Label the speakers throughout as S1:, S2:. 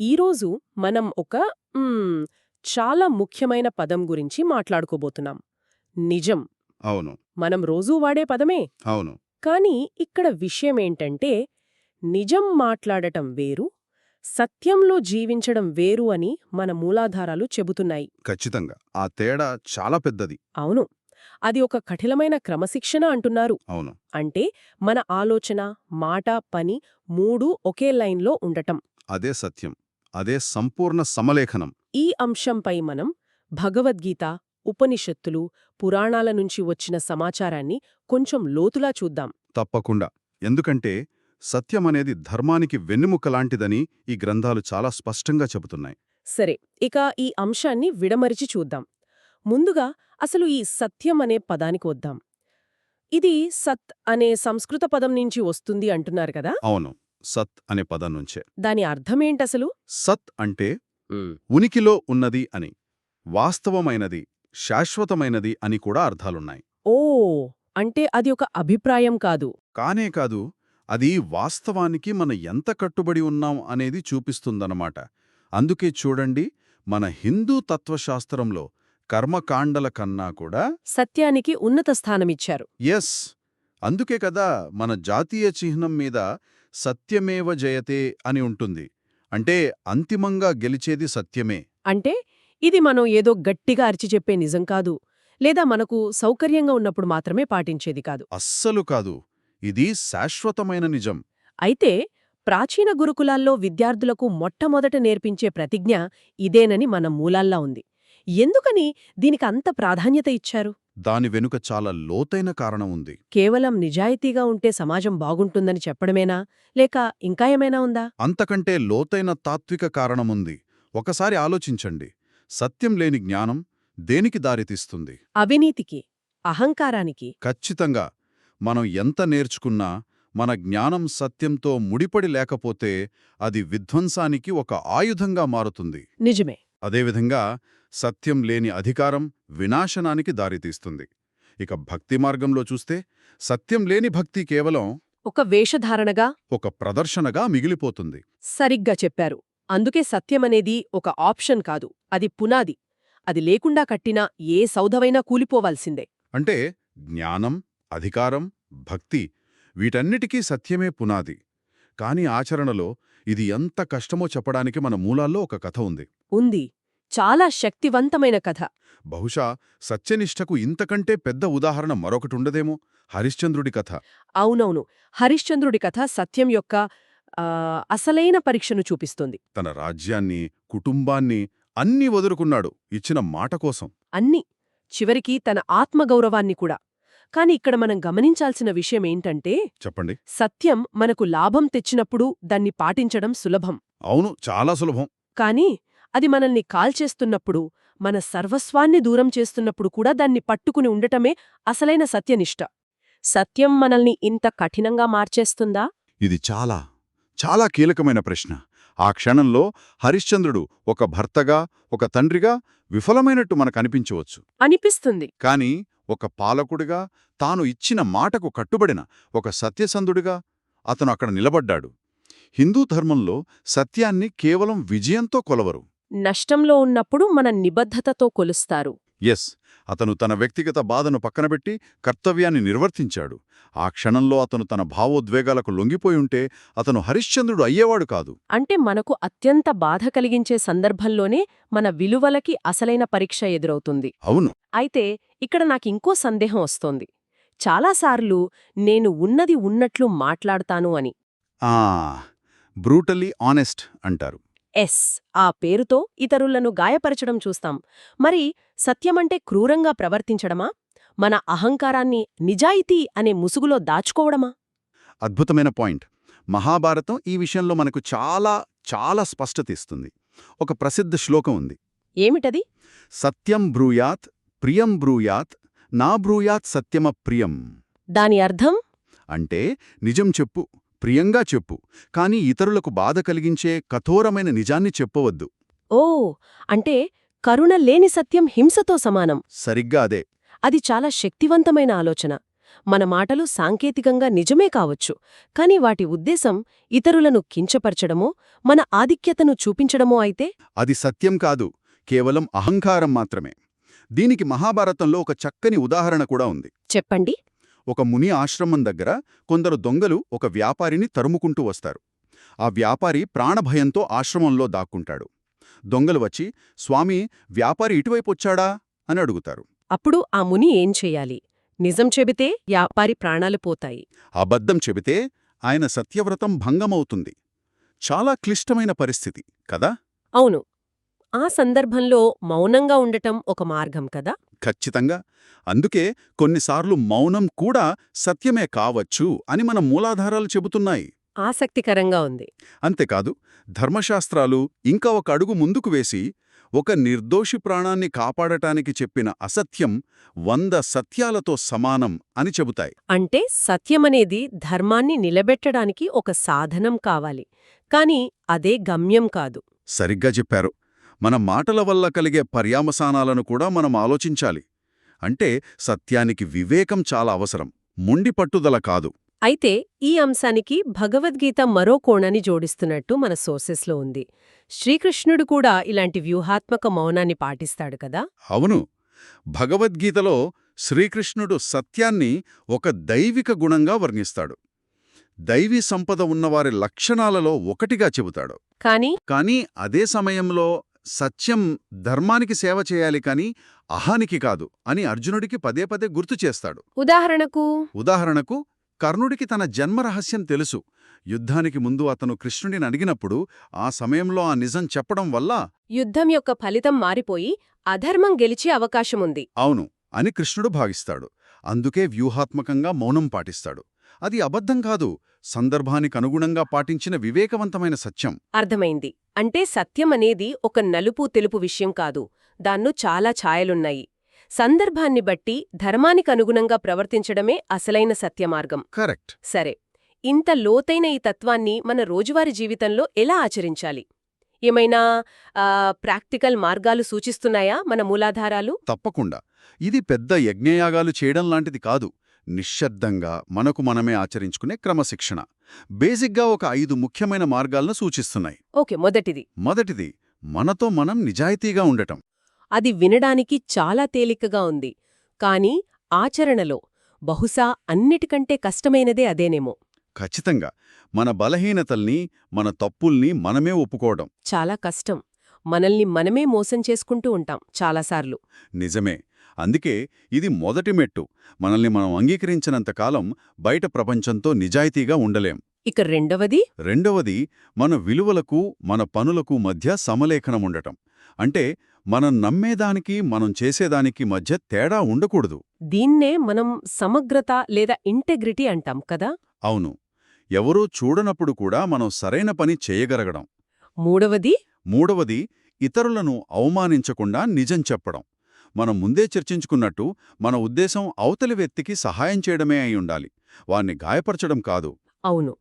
S1: ఈరోజు మనం ఒక చాలా ముఖ్యమైన పదం గురించి మాట్లాడుకోబోతున్నాం. నిజం.
S2: అవును.
S1: మనం రోజూ వాడే పదమే.
S2: అవును.
S1: కానీ ఇక్కడ విషయమేంటంటే నిజం మాట్లాడటం వేరు సత్యంలో జీవించడం వేరు అని మన మూలాధారాలు చెబుతున్నాయి.
S2: ఖచ్చితంగా. ఆ తేడా చాలా పెద్దది.
S1: అవును. అది ఒక కఠినమైన క్రమశిక్షణ అంటున్నారు.
S2: అవును.
S1: అంటే మన ఆలోచన మాట పని మూడూ ఒకే లైన్లో ఉండటం.
S2: అదే సత్యం. అదే సంపూర్ణ సమలేఖనం.
S1: ఈ అంశంపై మనం భగవద్గీత ఉపనిషత్తులు పురాణాల నుంచి వచ్చిన సమాచారాన్ని కొంచెం లోతులా చూద్దాం.
S2: తప్పకుండా. ఎందుకంటే సత్యమనేది ధర్మానికి వెన్నెముక లాంటిదని ఈ గ్రంథాలు చాలా స్పష్టంగా చెబుతున్నాయి.
S1: సరే ఇక ఈ అంశాన్ని విడమరిచి చూద్దాం. ముందుగా అసలు ఈ సత్యం అనే పదానికి వద్దాం. ఇది సత్ అనే సంస్కృత పదం నుంచి వస్తుంది అంటున్నారు కదా?
S2: అవును. సత్ అనే పదం నుంచే.
S1: దాని అర్థమేంటసలు?
S2: సత్ అంటే ఉనికిలో ఉన్నది అని వాస్తవమైనది శాశ్వతమైనది అని కూడా అర్థాలున్నాయి.
S1: ఓ! అంటే అది ఒక అభిప్రాయం కాదు.
S2: కానే కాదు అది వాస్తవానికి మన ఎంత కట్టుబడి ఉన్నాం అనేది చూపిస్తుందన్నమాట. అందుకే చూడండి మన హిందూ తత్వశాస్త్రంలో కర్మకాండల కన్నా కూడా
S1: సత్యానికి ఉన్నత స్థానమిచ్చారు.
S2: ఎస్! అందుకే కదా మన జాతీయ చిహ్నం మీద సత్యమేవ జయతే అని ఉంటుంది. అంటే అంతిమంగా గెలిచేది సత్యమే.
S1: అంటే ఇది మనం ఏదో గట్టిగా అరిచి చెప్పే నిజం కాదు. లేదా మనకు సౌకర్యంగా ఉన్నప్పుడు మాత్రమే పాటించేది కాదు.
S2: అస్సలు కాదు. ఇది శాశ్వతమైన నిజం.
S1: అయితే ప్రాచీన గురుకులాల్లో విద్యార్థులకు మొట్టమొదట నేర్పించే ప్రతిజ్ఞ ఇదేనని మన మూలాల్లా ఉంది. ఎందుకని దీనికి అంత ప్రాధాన్యత ఇచ్చారు?
S2: దాని వెనుక చాలా లోతైన కారణం ఉంది.
S1: కేవలం నిజాయితీగా ఉంటే సమాజం బాగుంటుందని చెప్పడమేనా? లేక ఇంకా ఏమైనా ఉందా?
S2: అంతకంటే లోతైన తాత్విక కారణముంది ఒకసారి ఆలోచించండి. సత్యం లేని జ్ఞానం దేనికి దారితీస్తుంది?
S1: అవినీతికి అహంకారానికి.
S2: ఖచ్చితంగా. మనం ఎంత నేర్చుకున్నా మన జ్ఞానం సత్యంతో ముడిపడి లేకపోతే అది విధ్వంసానికి ఒక ఆయుధంగా మారుతుంది.
S1: నిజమే.
S2: అదేవిధంగా సత్యం లేని అధికారం వినాశనానికి దారితీస్తుంది. ఇక భక్తి మార్గంలో చూస్తే సత్యం లేని భక్తి కేవలం
S1: ఒక వేషధారణగా
S2: ఒక ప్రదర్శనగా మిగిలిపోతుంది.
S1: సరిగ్గా చెప్పారు. అందుకే సత్యమనేది ఒక ఆప్షన్ కాదు. అది పునాది. అది లేకుండా కట్టినా ఏ సౌధవైనా కూలిపోవాల్సిందే.
S2: అంటే జ్ఞానం అధికారం భక్తి వీటన్నిటికీ సత్యమే పునాది. కాని ఆచరణలో ఇది ఎంత కష్టమో చెప్పడానికి మన మూలాల్లో ఒక కథ ఉంది.
S1: ఉంది. చాలా శక్తివంతమైన కథ.
S2: బహుశా సత్యనిష్టకు ఇంతకంటే పెద్ద ఉదాహరణ మరొకటుండదేమో? హరిశ్చంద్రుడి కథ.
S1: అవునవును. హరిశ్చంద్రుడి కథ సత్యం యొక్క అసలైన పరీక్షను చూపిస్తుంది.
S2: తన రాజ్యాన్ని కుటుంబాన్ని అన్నీ వదులుకున్నాడు ఇచ్చిన మాట కోసం.
S1: అన్ని. చివరికి తన ఆత్మగౌరవాన్ని కూడా. కాని ఇక్కడ మనం గమనించాల్సిన విషయమేంటంటే
S2: చెప్పండి.
S1: సత్యం మనకు లాభం తెచ్చినప్పుడు దాన్ని పాటించడం సులభం.
S2: అవును చాలా సులభం.
S1: కాని అది మనల్ని కాల్చేస్తున్నప్పుడు మన సర్వస్వాన్ని దూరం చేస్తున్నప్పుడు కూడా దాన్ని పట్టుకుని ఉండటమే అసలైన సత్యనిష్ట. సత్యం మనల్ని ఇంత కఠినంగా మార్చేస్తుందా?
S2: ఇది చాలా చాలా కీలకమైన ప్రశ్న. ఆ క్షణంలో హరిశ్చంద్రుడు ఒక భర్తగా ఒక తండ్రిగా విఫలమైనట్టు మనకనిపించవచ్చు
S1: అనిపిస్తుంది.
S2: కాని ఒక పాలకుడిగా తాను ఇచ్చిన మాటకు కట్టుబడిన ఒక సత్యసంధుడిగా అతను అక్కడ నిలబడ్డాడు. హిందూ ధర్మంలో సత్యాన్ని కేవలం విజయంతో కొలవరు.
S1: నష్టంలో ఉన్నప్పుడు మన నిబద్ధతతో కొలుస్తారు.
S2: ఎస్ అతను తన వ్యక్తిగత బాధను పక్కనబెట్టి కర్తవ్యాన్ని నిర్వర్తించాడు. ఆ క్షణంలో అతను తన భావోద్వేగాలకు లొంగిపోయి ఉంటే అతను హరిశ్చంద్రుడు అయ్యేవాడు కాదు.
S1: అంటే మనకు అత్యంత బాధ కలిగించే సందర్భంలోనే మన విలువలకి అసలైన పరీక్ష ఎదురవుతుంది.
S2: అవును.
S1: అయితే ఇక్కడ నాకింకో సందేహం వస్తోంది. చాలాసార్లు నేను ఉన్నది ఉన్నట్లు మాట్లాడతాను అని.
S2: ఆ బ్రూటలీ ఆనెస్ట్ అంటారు.
S1: ఎస్ ఆ పేరుతో ఇతరులను గాయపరచడం చూస్తాం. మరి సత్యమంటే క్రూరంగా ప్రవర్తించడమా? మన అహంకారాన్ని నిజాయితీ అనే ముసుగులో దాచుకోవడమా?
S2: అద్భుతమైన పాయింట్. మహాభారతం ఈ విషయంలో మనకు చాలా చాలా స్పష్టత ఇస్తుంది. ఒక ప్రసిద్ధ శ్లోకం ఉంది.
S1: ఏమిటది?
S2: సత్యం బ్రూయాత్ ప్రియం బ్రూయాత్ నా బ్రూయాత్ సత్యమ ప్రియం.
S1: దాని అర్థం?
S2: అంటే నిజం చెప్పు ప్రియంగా చెప్పు కాని ఇతరులకు బాధ కలిగించే కఠోరమైన నిజాన్ని చెప్పవద్దు.
S1: ఓ అంటే కరుణ లేని సత్యం హింసతో సమానం.
S2: సరిగ్గా అదే.
S1: అది చాలా శక్తివంతమైన ఆలోచన. మన మాటలు సాంకేతికంగా నిజమే కావచ్చు కాని వాటి ఉద్దేశం ఇతరులను కించపరచడమో మన ఆధిక్యతను చూపించడమో అయితే?
S2: అది సత్యం కాదు కేవలం అహంకారం మాత్రమే. దీనికి మహాభారతంలో ఒక చక్కని ఉదాహరణ కూడా ఉంది.
S1: చెప్పండి.
S2: ఒక ముని ఆశ్రమం దగ్గర కొందరు దొంగలు ఒక వ్యాపారిని తరుముకుంటూ వస్తారు. ఆ వ్యాపారి ప్రాణభయంతో ఆశ్రమంలో దాక్కుంటాడు. దొంగలు వచ్చి స్వామి వ్యాపారి ఇటువైపు వచ్చాడా? అని అడుగుతారు.
S1: అప్పుడు ఆ ముని ఏం చెయ్యాలి నిజం చెబితే వ్యాపారి ప్రాణాలు పోతాయి.
S2: అబద్ధం చెబితే ఆయన సత్యవ్రతం భంగమవుతుంది. చాలా క్లిష్టమైన పరిస్థితి కదా?
S1: అవును. ఆ సందర్భంలో మౌనంగా ఉండటం ఒక మార్గం కదా?
S2: ఖచ్చితంగా. అందుకే కొన్నిసార్లు మౌనం కూడా సత్యమే కావచ్చు అని మన మూలాధారాలు చెబుతున్నాయి.
S1: ఆసక్తికరంగా ఉంది.
S2: అంతేకాదు ధర్మశాస్త్రాలు ఇంకా ఒక అడుగు ముందుకు వేసి ఒక నిర్దోషి ప్రాణాన్ని కాపాడటానికి చెప్పిన అసత్యం వంద సత్యాలతో సమానం అని చెబుతాయి.
S1: అంటే సత్యమనేది ధర్మాన్ని నిలబెట్టడానికి ఒక సాధనం కావాలి. కాని అదే గమ్యం కాదు.
S2: సరిగ్గా చెప్పారు. మన మాటల వల్ల కలిగే పర్యావసానాలను కూడా మనం ఆలోచించాలి. అంటే సత్యానికి వివేకం చాలా అవసరం. ముండి పట్టుదల కాదు.
S1: అయితే ఈ అంశానికి భగవద్గీత మరో కోణాన్ని జోడిస్తున్నట్టు మన సోర్సెస్లో ఉంది. శ్రీకృష్ణుడు కూడా ఇలాంటి వ్యూహాత్మక మౌనాన్ని పాటిస్తాడు కదా?
S2: అవును. భగవద్గీతలో శ్రీకృష్ణుడు సత్యాన్ని ఒక దైవిక గుణంగా వర్ణిస్తాడు. దైవీ సంపద ఉన్నవారి లక్షణాలలో ఒకటిగా చెబుతాడు.
S1: కాని
S2: కానీ అదే సమయంలో సత్యం ధర్మానికి సేవ చేయాలి కాని అహానికి కాదు అని అర్జునుడికి పదే పదే గుర్తు చేస్తాడు.
S1: ఉదాహరణకు?
S2: ఉదాహరణకు కర్ణుడికి తన జన్మ రహస్యం తెలుసు. యుద్ధానికి ముందు అతను కృష్ణుడిని అడిగినప్పుడు ఆ సమయంలో ఆ నిజం చెప్పడం వల్ల
S1: యుద్ధం యొక్క ఫలితం మారిపోయి అధర్మం గెలిచే అవకాశముంది.
S2: అవును అని కృష్ణుడు భావిస్తాడు. అందుకే వ్యూహాత్మకంగా మౌనం పాటిస్తాడు. అది అబద్ధం కాదు సందర్భానికి అనుగుణంగా పాటించిన వివేకవంతమైన సత్యం.
S1: అర్థమైంది. అంటే సత్యం అనేది ఒక నలుపు తెలుపు విషయం కాదు. దాన్ను చాలా ఛాయలున్నాయి. సందర్భాన్ని బట్టి ధర్మానికి అనుగుణంగా ప్రవర్తించడమే అసలైన సత్యమార్గం.
S2: కరెక్ట్.
S1: సరే ఇంత లోతైన ఈ తత్వాన్ని మన రోజువారీ జీవితంలో ఎలా ఆచరించాలి? ఏమైనా ప్రాక్టికల్ మార్గాలు సూచిస్తున్నాయా మన మూలాధారాలు?
S2: తప్పకుండా. ఇది పెద్ద యజ్ఞయాగాలు చేయడం లాంటిది కాదు. నిశ్శబ్దంగా మనకు మనమే ఆచరించుకునే క్రమశిక్షణ. బేసిక్గా ఒక ఐదు ముఖ్యమైన మార్గాలను సూచిస్తున్నాయి.
S1: ఓకే మొదటిది.
S2: మొదటిది మనతో మనం నిజాయితీగా ఉండటం.
S1: అది వినడానికి చాలా తేలికగా ఉంది. కాని ఆచరణలో బహుశా అన్నిటికంటే కష్టమైనదే అదేనేమో.
S2: ఖచ్చితంగా మన బలహీనతల్ని మన తప్పుల్ని మనమే ఒప్పుకోవడం.
S1: చాలా కష్టం. మనల్ని మనమే మోసం చేసుకుంటూ ఉంటాం చాలాసార్లు.
S2: నిజమే అందుకే ఇది మొదటి మెట్టు. మనల్ని మనం అంగీకరించినంతకాలం బయట ప్రపంచంతో నిజాయితీగా ఉండలేం.
S1: ఇక రెండవది?
S2: రెండవది మన విలువలకు మన పనులకు మధ్య సమలేఖనం ఉండటం. అంటే మనం నమ్మేదానికి మనం చేసేదానికి మధ్య తేడా ఉండకూడదు.
S1: దీన్నే మనం సమగ్రత లేదా ఇంటెగ్రిటీ అంటాం కదా?
S2: అవును. ఎవరూ చూడనప్పుడు కూడా మనం సరైన పని చేయగలగడం.
S1: మూడవది?
S2: మూడవది ఇతరులను అవమానించకుండా నిజం చెప్పడం. మనం ముందే చర్చించుకున్నట్టు మన ఉద్దేశం అవతలి వ్యక్తికి సహాయం చేయడమే అయి ఉండాలి. వాణ్ణి గాయపరచడం కాదు.
S1: అవును.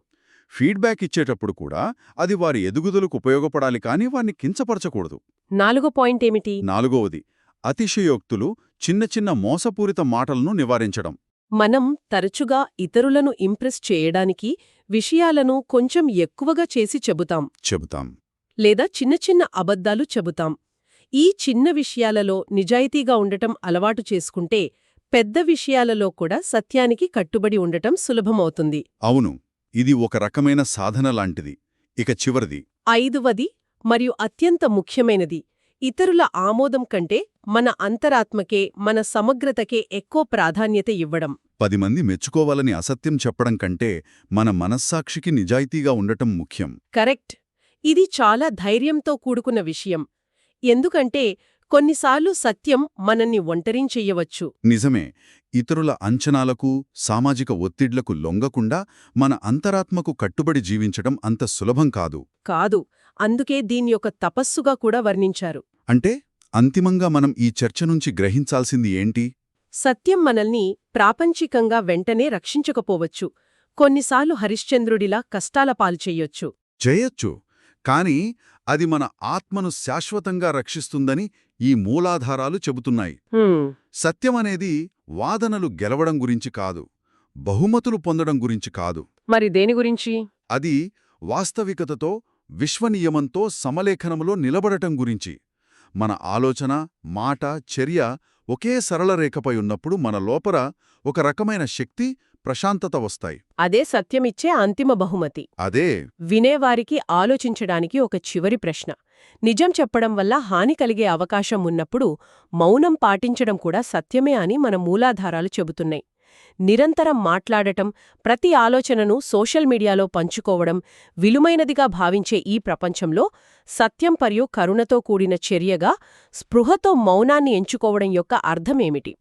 S2: ఫీడ్బ్యాక్ ఇచ్చేటప్పుడు కూడా అది వారి ఎదుగుదలకు ఉపయోగపడాలి కానీ వాణ్ణి కించపరచకూడదు.
S1: నాలుగో పాయింట్ ఏమిటి?
S2: నాలుగవది అతిశయోక్తులు చిన్న చిన్న మోసపూరిత మాటలను నివారించడం.
S1: మనం తరచుగా ఇతరులను ఇంప్రెస్ చేయడానికి విషయాలను కొంచెం ఎక్కువగా చేసి చెబుతాం.
S2: చెబుతాం.
S1: లేదా చిన్న చిన్న అబద్ధాలు చెబుతాం. ఈ చిన్న విషయాలలో నిజాయితీగా ఉండటం అలవాటు చేసుకుంటే పెద్ద విషయాలలో కూడా సత్యానికి కట్టుబడి ఉండటం సులభమవుతుంది.
S2: అవును ఇది ఒక రకమైన సాధన లాంటిది. ఇక చివరిది.
S1: ఐదవది మరియు అత్యంత ముఖ్యమైనది ఇతరుల ఆమోదం కంటే మన అంతరాత్మకే మన సమగ్రతకే ఎక్కువ ప్రాధాన్యత ఇవ్వడం.
S2: పది మంది మెచ్చుకోవాలని అసత్యం చెప్పడం కంటే మన మనస్సాక్షికి నిజాయితీగా ఉండటం ముఖ్యం.
S1: కరెక్ట్. ఇది చాలా ధైర్యంతో కూడుకున్న విషయం. ఎందుకంటే కొన్నిసార్లు సత్యం మనల్ని ఒంటరించెయ్యవచ్చు.
S2: నిజమే. ఇతరుల అంచనాలకు సామాజిక ఒత్తిడ్లకు లొంగకుండా మన అంతరాత్మకు కట్టుబడి జీవించడం అంత సులభం కాదు.
S1: కాదు. అందుకే దీని యొక్క తపస్సుగా కూడా వర్ణించారు.
S2: అంటే అంతిమంగా మనం ఈ చర్చ నుంచి గ్రహించాల్సింది ఏంటి?
S1: సత్యం మనల్ని ప్రాపంచికంగా వెంటనే రక్షించకపోవచ్చు. కొన్నిసార్లు హరిశ్చంద్రుడిలా కష్టాల పాల్చెయ్యొచ్చు
S2: చేయొచ్చు. కాని అది మన ఆత్మను శాశ్వతంగా రక్షిస్తుందని ఈ మూలాధారాలు చెబుతున్నాయి. సత్యమనేది వాదనలు గెలవడం గురించి కాదు బహుమతులు పొందడం గురించి కాదు.
S1: మరి దేని గురించి?
S2: అది వాస్తవికతతో విశ్వనియమంతో సమలేఖనములో నిలబడటం గురించి. మన ఆలోచన మాట చర్య ఒకే సరళ రేఖపై ఉన్నప్పుడు మన లోపల ఒక రకమైన శక్తి ప్రశాంతత వస్తాయి.
S1: అదే సత్యమిచ్చే అంతిమ బహుమతి.
S2: అదే
S1: వినేవారికి ఆలోచించడానికి ఒక చివరి ప్రశ్న. నిజం చెప్పడం వల్ల హాని కలిగే అవకాశం ఉన్నప్పుడు మౌనం పాటించడం కూడా సత్యమే అని మన మూలాధారాలు చెబుతున్నాయి. నిరంతరం మాట్లాడటం ప్రతి ఆలోచనను సోషల్ మీడియాలో పంచుకోవడం విలుమైనదిగా భావించే ఈ ప్రపంచంలో సత్యం మరియు కరుణతో కూడిన చర్యగా స్పృహతో మౌనాన్ని ఎంచుకోవడం యొక్క అర్థమేమిటి?